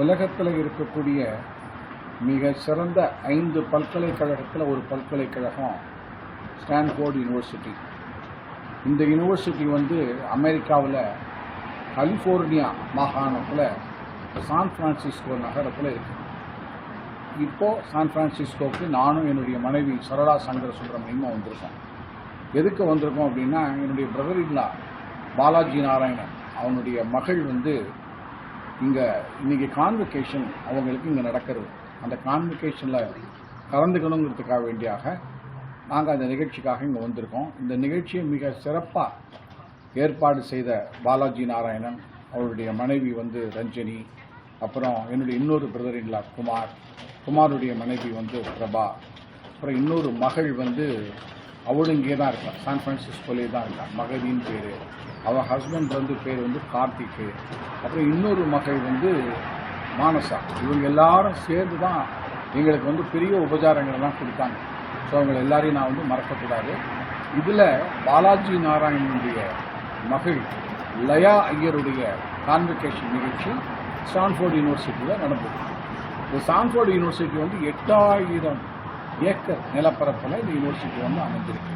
உலகத்தில் இருக்கக்கூடிய மிக சிறந்த ஐந்து பல்கலைக்கழகத்தில் ஒரு பல்கலைக்கழகம் ஸ்டான்ஃபோர்டு யூனிவர்சிட்டி. இந்த யூனிவர்சிட்டி வந்து அமெரிக்காவில் கலிஃபோர்னியா மாகாணத்தில் சான் ஃப்ரான்சிஸ்கோ நகரத்தில் இருக்கு. இப்போது சான் ஃப்ரான்சிஸ்கோவுக்கு நானும் என்னுடைய மனைவி சரளா சங்கர சுப்பிரமணியமும் வந்திருக்கோம். எதுக்கு வந்திருக்கோம் அப்படின்னா என்னுடைய பிரதர் இல்லா பாலாஜி நாராயணன் அவனுடைய மகள் வந்து இங்கே இன்னைக்கு கான்வெகேஷன் அவங்களுக்கு இங்கே நடக்கிறது. அந்த கான்வெகேஷனில் கலந்துக்கணுங்கிறதுக்காக வேண்டியாக நாங்கள் அந்த நிகழ்ச்சிக்காக இங்கே வந்திருக்கோம். இந்த நிகழ்ச்சியை மிக சிறப்பாக ஏற்பாடு செய்த பாலாஜி நாராயணன் அவருடைய மனைவி வந்து ரஞ்சனி அப்புறம் என்னுடைய இன்னொரு பிரதர் இல்லா குமார் குமாருடைய மனைவி வந்து பிரபா அப்புறம் இன்னொரு மகள் வந்து அவளும் இங்கே தான் இருக்கான் சான் ஃப்ரான்சிஸ்கோலே தான் இருக்கான் மகதின்னு பேர். அவள் ஹஸ்பண்ட் வந்து பேர் வந்து கார்த்திக்கு அப்புறம் இன்னொரு மகள் வந்து மானசா. இவங்க எல்லாரும் சேர்ந்து தான் எங்களுக்கு வந்து பெரிய உபச்சாரங்கள்லாம் கொடுத்தாங்க. ஸோ அவங்க எல்லாரையும் நான் வந்து மறக்கக்கூடாது. இதில் பாலாஜி நாராயணனுடைய மகள் லயா ஐயருடைய கான்வெகேஷன் நிகழ்ச்சி ஸ்டான்ஃபோர்டு யூனிவர்சிட்டியில் நடந்தது. இந்த ஸ்டான்ஃபோர்டு யூனிவர்சிட்டி வந்து எட்டாயிரம் ஏக்கர் நிலப்பரப்பில் இந்த யூனிவர்சிட்டி வந்து அமைஞ்சிருக்கு.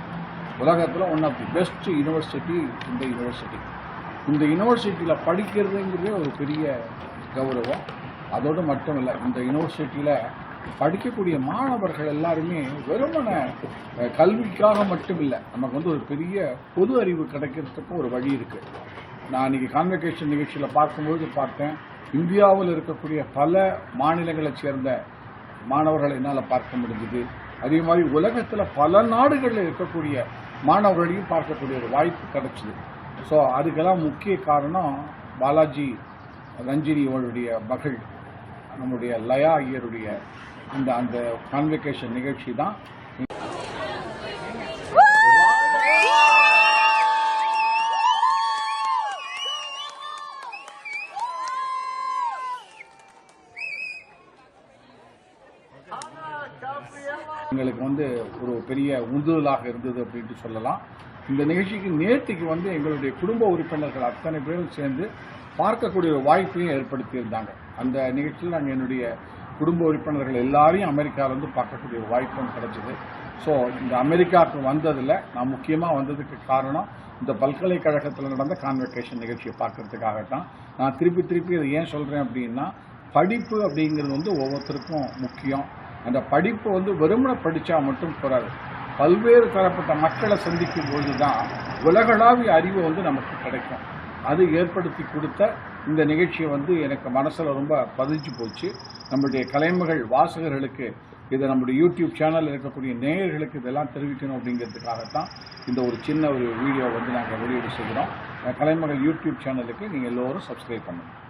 உலகத்தில் one of the best university இந்த யூனிவர்சிட்டி இந்த யூனிவர்சிட்டியில் படிக்கிறதுங்கிறதே ஒரு பெரிய கௌரவம். அதோடு மட்டும் இல்லை இந்த யூனிவர்சிட்டியில் படிக்கக்கூடிய மாணவர்கள் எல்லாருமே வெறுமன கல்விக்காக மட்டும் இல்லை நமக்கு வந்து ஒரு பெரிய பொது அறிவு கிடைக்கிறதுக்கு ஒரு வழி இருக்குது நான் இன்னைக்கு கான்வெகேஷன் நிகழ்ச்சியில் பார்க்கும்போது பார்த்தேன் இந்தியாவில் இருக்கக்கூடிய பல மாநிலங்களைச் சேர்ந்த மாணவர்களை என்னால் பார்க்க முடிஞ்சுது. அதே மாதிரி உலகத்தில் பல நாடுகளில் இருக்கக்கூடிய மாணவர்களையும் பார்க்கக்கூடிய ஒரு வாய்ப்பு கிடைச்சிது. ஸோ அதுக்கெல்லாம் முக்கிய காரணம் பாலாஜி ரஞ்சினி அவருடைய மகள் நம்முடைய லயா ஐயருடைய அந்த அந்த கான்வெகேஷன் நிகழ்ச்சி தான். எங்களுக்கு வந்து ஒரு பெரிய உந்துதலாக இருந்தது அப்படின்ட்டு சொல்லலாம். இந்த நிகழ்ச்சிக்கு நேற்றுக்கு வந்து எங்களுடைய குடும்ப உறுப்பினர்கள் அத்தனை பேரும் சேர்ந்து பார்க்கக்கூடிய வாய்ப்பையும் ஏற்படுத்தியிருந்தாங்க. அந்த நிகழ்ச்சியில் நாங்கள் என்னுடைய குடும்ப உறுப்பினர்கள் எல்லாரையும் அமெரிக்காவில் வந்து பார்க்கக்கூடிய வாய்ப்பும் கிடைச்சிது. ஸோ இந்த அமெரிக்காவுக்கு வந்ததில் நான் முக்கியமாக வந்ததுக்கு காரணம் இந்த பல்கலைக்கழகத்தில் நடந்த கான்வெகேஷன் நிகழ்ச்சியை பார்க்கறதுக்காகத்தான். நான் திருப்பி திருப்பி இதை ஏன் சொல்கிறேன் அப்படின்னா படிப்பு அப்படிங்கிறது வந்து ஒவ்வொருத்தருக்கும் முக்கியம். அந்த படிப்பு வந்து வெறுமனை படித்தா மட்டும் போகாது பல்வேறு தரப்பட்ட மக்களை சந்திக்கும் பொழுது தான் உலகளாவிய அறிவு வந்து நமக்கு கிடைக்கும். அது ஏற்படுத்தி கொடுத்த இந்த நிகழ்ச்சியை வந்து எனக்கு மனசில் ரொம்ப பதிஞ்சு போச்சு. நம்முடைய கலைமகள் வாசகர்களுக்கு இதை நம்முடைய யூடியூப் சேனலில் இருக்கக்கூடிய நேயர்களுக்கு இதெல்லாம் தெரிவிக்கணும் அப்படிங்கிறதுக்காகத்தான் இந்த ஒரு சின்ன ஒரு வீடியோ வந்து நாங்கள் வெளியீடு செய்கிறோம். கலைமகள் யூடியூப் சேனலுக்கு நீங்கள் எல்லோரும் சப்ஸ்கிரைப் பண்ணுங்கள்